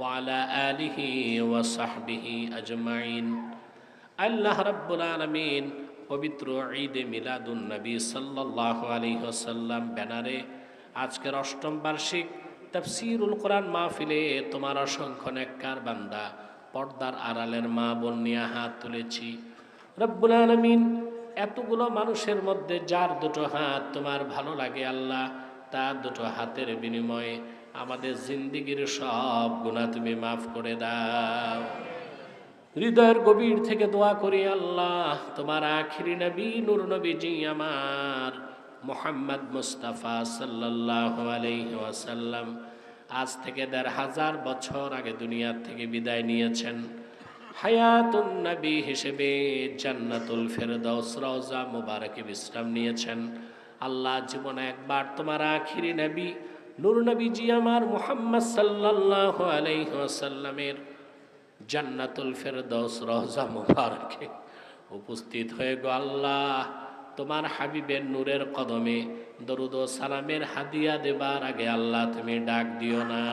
ওয়ালা আলিহি ওয়া আজমাইন আল্লাহ রাব্বুল পবিত্র ঈদে মিলাদুন নবী সাল্লাল্লাহু আলাইহি ওয়াসাল্লাম ব্যানারে আজকের অষ্টম বার্ষিক তাফসিরুল কোরআন মাহফিলে তোমার অসংখ্য নেককার বান্দা, পর্দার আড়ালের মা বোন নিয়ে হাত তুলেছি। রব্বুল আলমিন, এতগুলো মানুষের মধ্যে যার দুটো হাত তোমার ভালো লাগে আল্লাহ, তার দুটো হাতের বিনিময়ে আমাদের জিন্দিগির সব গুণা তুমি মাফ করে দাও। হৃদয়ের গভীর থেকে দোয়া করি আল্লাহ, তোমার আখিরি নবী, নূর নবীজি আমার, মোহাম্মদ মুস্তাফা সাল্লাহ আলাইহি ওয়াসাল্লাম, আজ থেকে দেড় হাজার বছর আগে দুনিয়ার থেকে বিদায় নিয়েছেন। হায়াতুন নবী হিসেবে জান্নাতুল ফেরদৌস রওজা মুবারকে বিশ্রাম নিয়েছেন। আল্লাহ জীবনে একবার তোমার আখিরি নবী নবীজি আমার মোহাম্মদ সাল্লাল্লাহু আলাইহি ওয়াসাল্লামের জান্নাতুল ফেরদৌস রহজা মুবারকে উপস্থিত হয়ে গো আল্লাহ, তোমার হাবিবের নূরের কদমে দরুদ সালামের হাদিয়া দেবার আগে আল্লাহ তুমি ডাক দিও না।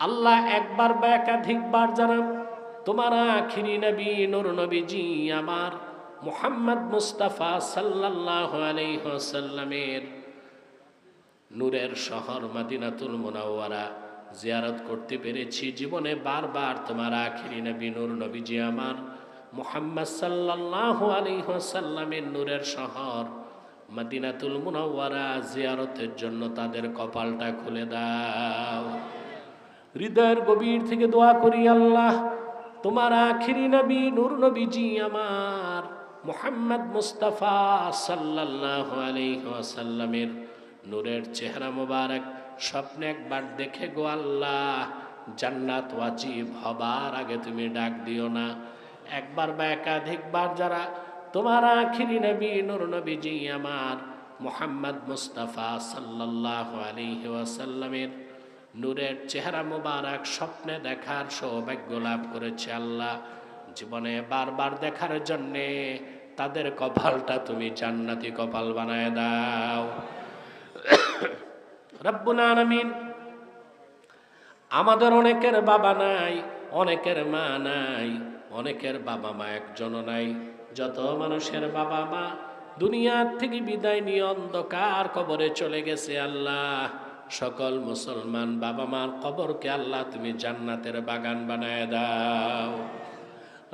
আল্লাহ একবার বা একাধিকবার জানাম, তোমার আখিরি নবী, নূর নবীজি আমার মুহাম্মদ মুস্তাফা সাল্লাল্লাহু আলাইহি ওয়াসাল্লামের নূরের শহর মাদিনাতুল মুনাওয়ারা। জিয়ারত করতে পেরেছি জীবনে বারবার তোমার আখিরি নবী নূর নবীজি আমার। মুহাম্মদ সাল্লাল্লাহু আলাইহি ওয়াসাল্লামের নূরের শহর মাদিনাতুল মুনাওয়ারা জিয়ারতের জন্য তাদের কপালটা খুলে দাও। হৃদয়ের গভীর থেকে দোয়া করি আল্লাহ, তোমার আখিরি নবী নূর নবীজি আমার। মোহাম্মদ মুস্তাফা সাল্লাল্লাহু আলাইহি ওয়াসাল্লামের নূরের চেহারা মোবারক, স্বপ্নে একবার দেখে গো আল্লাহ, জান্নাত ওয়াজিব হবার আগে তুমি ডাক দিও না। একবার বা একাধিকবার যারা, তোমার আখিরি নবী, নূর নবীজি আমার, মোহাম্মদ মুস্তাফা সাল্লাল্লাহু আলাইহি ওয়াসাল্লামের নূরের চেহারা মোবারক, স্বপ্নে দেখার সৌভাগ্য লাভ করেছে আল্লাহ। জীবনে বারবার দেখার জন্যে তাদের কপালটা তুমি জান্নাতি কপাল বানায় দাও। রব্বুল আলামিন। আমাদের অনেকের বাবা নাই, অনেকের মা নাই, অনেকের বাবা মা একজনও নাই। যত মানুষের বাবা মা দুনিয়ার থেকে বিদায় নিয়ে অন্ধকার কবরে চলে গেছে আল্লাহ। সকল মুসলমান বাবা মার কবরকে আল্লাহ তুমি জান্নাতের বাগান বানায় দাও।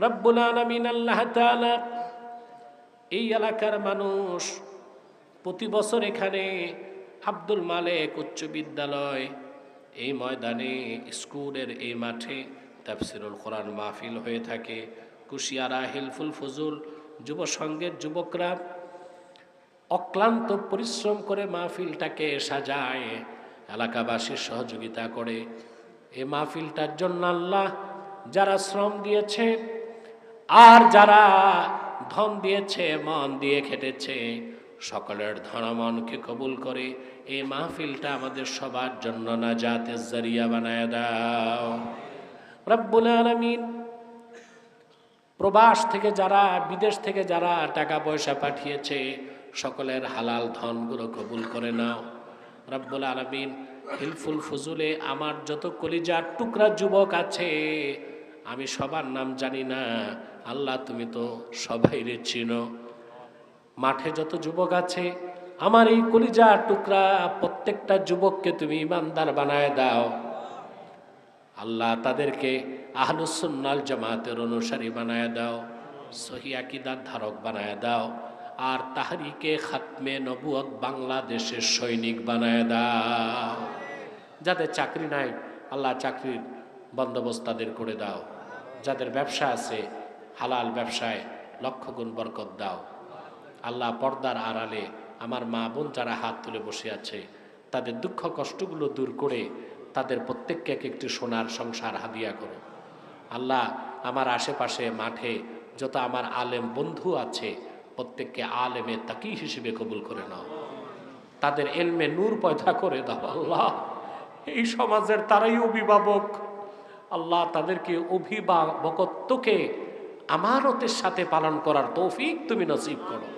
রব্বুল আলামিন, আল্লাহ এই এলাকার মানুষ প্রতি বছর এখানে আব্দুল মালেক উচ্চ বিদ্যালয়। এই ময়দানে স্কুলের এই মাঠে তাফসিরুল কোরআন মাহফিল হয়ে থাকে। কুশিয়ারা, হিলফুল ফজুল, যুব সংঘের যুবকরা অক্লান্ত পরিশ্রম করে মাহফিলটাকে সাজায় এলাকাবাসীর সহযোগিতা করে। এই মাহফিলটার জন্য আল্লাহ যারা শ্রম দিয়েছে আর যারা ধন দিয়েছে, মন দিয়ে খেটেছে সকলের ধনমনকে কবুল করে এই মাহফিলটা আমাদের সবার জন্য না যাতে জরিয়া বানায় দাও। রব্বুল আলমিন প্রবাস থেকে যারা, বিদেশ থেকে যারা টাকা পয়সা পাঠিয়েছে, সকলের হালাল ধনগুলো কবুল করে নাও। রব্বুল আলমিন হিলফুল ফজুলে আমার যত কলিজার টুকরা যুবক আছে, আমি সবার নাম জানি না, আল্লাহ তুমি তো সবাই রে চিনো। মাঠে যত যুবক আছে, আমার এই কলিজা টুকরা প্রত্যেকটা যুবককে তুমি ইমানদার বানায় দাও। আল্লাহ তাদেরকে আহলুসুন্নাল জামাতের অনুসারী বানায় দাও, সহি আকিদার ধারক বানায় দাও, আর তাহারিকে খাতমে নবুয়ত বাংলাদেশের সৈনিক বানায় দাও। যাদের চাকরি নাই, আল্লাহ চাকরির বন্দোবস্ত তাদের করে দাও। যাদের ব্যবসা আছে, হালাল ব্যবসায় লক্ষ গুণ বরকত দাও। আল্লাহ পর্দার আড়ালে আমার মা বোন যারা হাত তুলে বসে আছে, তাদের দুঃখ কষ্টগুলো দূর করে তাদের প্রত্যেককে এক একটি সোনার সংসার হাদিয়া করো। আল্লাহ আমার আশেপাশে, মাঠে যত আমার আলেম বন্ধু আছে, প্রত্যেককে আলেমে তাকি হিসেবে কবুল করে নাও। তাদের এলমে নূর পয়দা করে দাও আল্লাহ। এই সমাজের তারাই অভিভাবক। আল্লাহ তাদেরকে অভিভাবকত্বকে আমানতের সাথে পালন করার তৌফিক তুমি নসিব করো।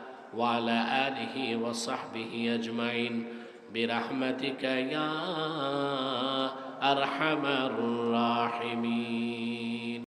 وعلى آله وصحبه أجمعين. برحمتك يا أرحم الراحمين.